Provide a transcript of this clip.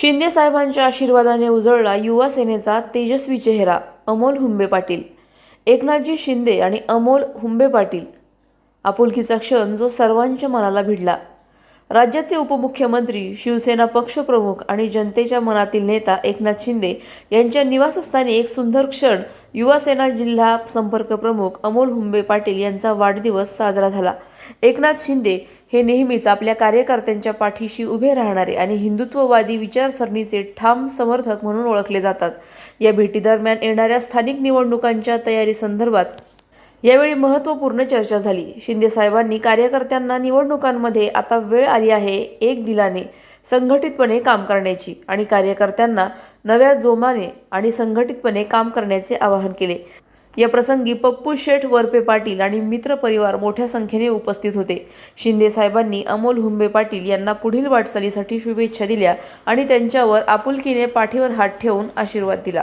शिंदे साहेबांच्या आशीर्वादाने उजळला युवा सेनेचा तेजस्वी चेहरा अमोल हुंबे पाटील. एकनाथजी शिंदे आणि अमोल हुंबे पाटील. आपुलकीचा क्षण जो सर्वांच्या मनाला भिडला. राज्याचे उपमुख्यमंत्री शिवसेना पक्षप्रमुख आणि जनतेच्या मनातील नेता एकनाथ शिंदे यांच्या निवासस्थानी एक सुंदर क्षण युवासेना जिल्हा संपर्क प्रमुख अमोल हुंबे पाटील यांचा वाढदिवस साजरा झाला. एकनाथ शिंदे हे नेहमीच आपल्या कार्यकर्त्यांच्या पाठीशी उभे राहणारे आणि हिंदुत्ववादी विचारसरणीचे ठाम समर्थक म्हणून ओळखले जातात. या भेटीदरम्यान येणाऱ्या स्थानिक निवडणुकांच्या तयारी संदर्भात यावेळी महत्त्वपूर्ण चर्चा झाली. शिंदे साहेबांनी कार्यकर्त्यांना निवडणुकांमध्ये आता वेळ आली आहे एक दिलाने संघटितपणे काम करण्याची आणि कार्यकर्त्यांना नव्या जोमाने आणि संघटितपणे काम करण्याचे आवाहन केले. या प्रसंगी पप्पू शेठ वरपे पाटील आणि मित्र परिवार मोठ्या संख्येने उपस्थित होते. शिंदे साहेबांनी अमोल हुंबे पाटील यांना पुढील वाटचालीसाठी शुभेच्छा दिल्या आणि त्यांच्यावर आपुलकीने पाठीवर हात ठेवून आशीर्वाद दिला.